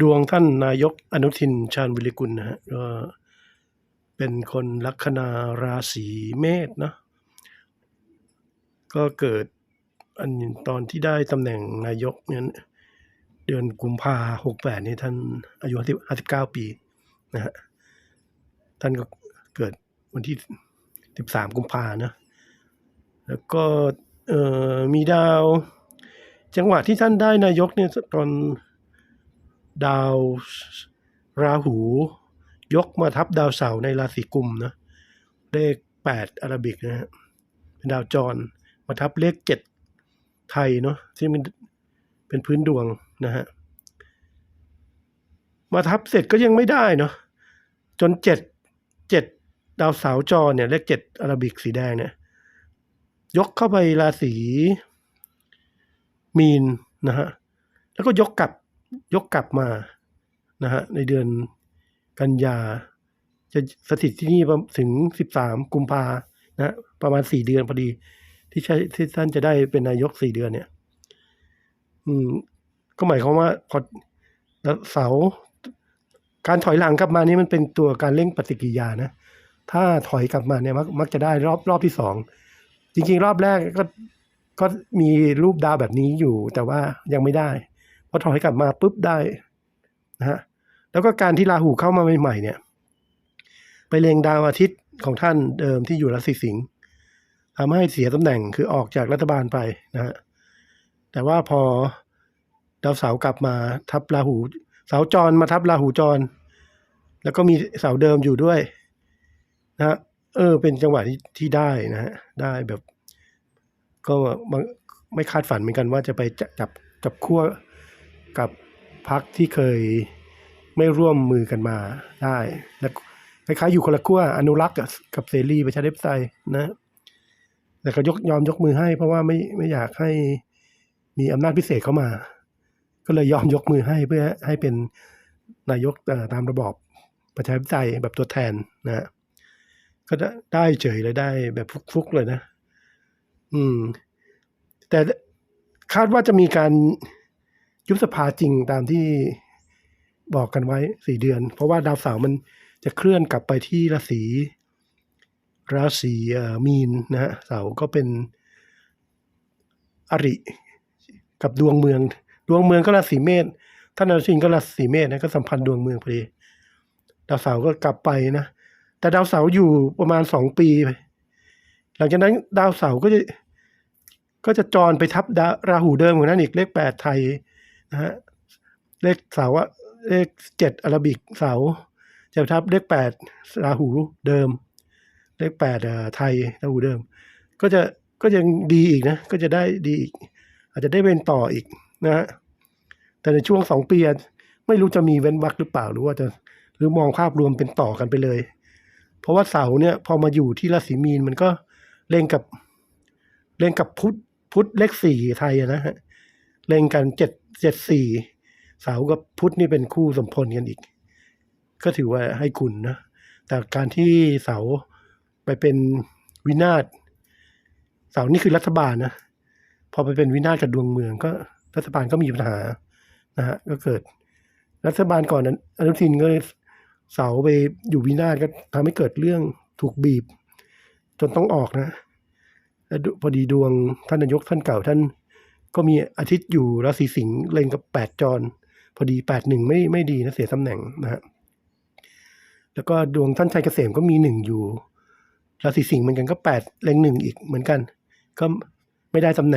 ดวงท่านนายกอนุทินชาญวิริกุลนะฮะก็เป็นคนลัคนาราศีเมษเนะก็เกิดอันตอนที่ได้ตำแหน่งนายกเนี่ยเดือนกุมภาหกแปดนี่ท่านอายุห้าสิบเก้าปีนะฮะท่านก็เกิดวันที่สิบสามกุมภานะแล้วก็เอ่อมีดาว จังหวะที่ท่านได้นายกเนี่ยตอน ดาวราหู ยกมาทับดาวเสาร์ในราศีกุมนะเลขแปดอาราบิกนะฮะเป็นดาวจรมาทับเลขเจ็ดไทยเนาะที่มันเป็นพื้นดวงนะฮะมาทับเสร็จก็ยังไม่ได้เนาะจนเจ็ดเจ็ดดาวเสาร์จรเนี่ยเลขเจ็ดอาราบิกสีแดงเนี่ยยกเข้าไปราศีมีนนะฮะแล้วก็ยกกลับ ยกกลับมานะฮะในเดือนกันยา จะสถิตที่นี่ถึงสิบสามกุมภานะฮะประมาณสี่เดือนพอดี ที่ใช้ที่ท่านจะได้เป็นนายกสี่เดือนเนี่ย อืม ก็หมายความว่าพอเสาการถอยหลังกลับมานี่มันเป็นตัวการเร่งปฏิกิริยานะ ถ้าถอยกลับมาเนี่ยมักมักจะได้รอบรอบที่สองจริง ๆ รอบแรกก็ก็มีรูปดาวแบบนี้อยู่แต่ว่ายังไม่ได้ อถอยกลับมาปุ๊บได้นะฮะแล้วก็การที่ราหูเข้ามาใหม่ๆเนี่ย ไปเล็งดาวอาทิตย์ของท่านเดิมที่อยู่ราศีสิงห์ทำให้เสียตำแหน่งคือออกจากรัฐบาลไปนะฮะแต่ว่าพอดาวเสาร์กลับมาทับราหู เสาจรมาทับราหูจร แล้วก็มีเสาเดิมอยู่ด้วยนะฮะเออ เป็นจังหวะที่ที่ได้นะฮะได้แบบ ก็ไม่คาดฝันเหมือนกันว่าจะไปจับจับจับขั้ว กับพักที่เคยไม่ร่วมมือกันมาได้และคล้ายๆอยู่คนละขั้วอนุรักษ์กับเสรีประชาธิปไตยนะ แต่ก็ยกยอมยกมือให้ เพราะว่าไม่ไม่อยากให้มีอำนาจพิเศษเข้ามา ก็เลยยอมยกมือให้เพื่อให้เป็นนายกตามระบอบประชาธิปไตยแบบตัวแทนนะก็ได้ได้เฉยเลยได้แบบฟุกๆเลยนะ อืม แต่คาดว่าจะมีการ ยุบสภาจริงตามที่บอกกันไว้สี่เดือน เพราะว่าดาวเสาร์มันจะเคลื่อนกลับไปที่ราศีราศีมีนนะฮะเสาร์ก็เป็นอริกับดวงเมือง ดวงเมืองก็ราศีเมษท่านอนุทินก็ราศีเมษนะก็สัมพันธ์ดวงเมืองพอดีดาวเสาร์ก็กลับไปนะแต่ดาวเสาร์อยู่ประมาณสองปีไปหลังจากนั้นดาวเสาร์ก็จะก็จะจรไปทับราหูเดิมของนั้นอีกเลขแปดไทย นะฮะเลขเสาอะเลขเจ็ดอาราบิกเสาจะทับเลขแปดราหูเดิม เลขแปดไทยราหูเดิม ก็จะก็ยังดีอีกนะ ก็จะได้ดีอีก อาจจะได้เป็นต่ออีกนะฮะแต่ในช่วงสองปีไม่รู้จะมีเว้นวรรคหรือเปล่าหรือว่าจะหรือมองภาพรวมเป็นต่อกันไปเลย เพราะว่าเสาเนี่ยพอมาอยู่ที่ราศีมีนมันก็เล่งกับเล่งกับพุธพุธเลขสี่ไทยนะฮะเล่งกันเจ็ด เจ็ดสี่เสากับพุธนี่เป็นคู่สมพลกันอีก ก็ถือว่าให้คุณนะแต่การที่เสาไปเป็นวินาศเสานี่คือรัฐบาลนะพอไปเป็นวินาศกับดวงเมืองก็รัฐบาลก็มีปัญหานะฮะก็เกิด รัฐบาลก่อนนั้นอนุทินก็เสาไปอยู่วินาศก็ทำให้เกิดเรื่องถูกบีบ จนต้องออกนะพอดีดวงท่านนายกท่านเก่าท่าน ก็มีอาทิตย์อยู่ราศีสิงห์เล็งกับแปดจร พอดีแปดหนึ่งไม่ไม่ดีนะเสียตำแหน่งนะฮะแล้วก็ดวงท่านชัยเกษมก็มีหนึ่งอยู่ราศีสิงห์เหมือนกันก็แปดเล็งหนึ่งอีกเหมือนกัน ก็ไม่ได้ตำแหน่ง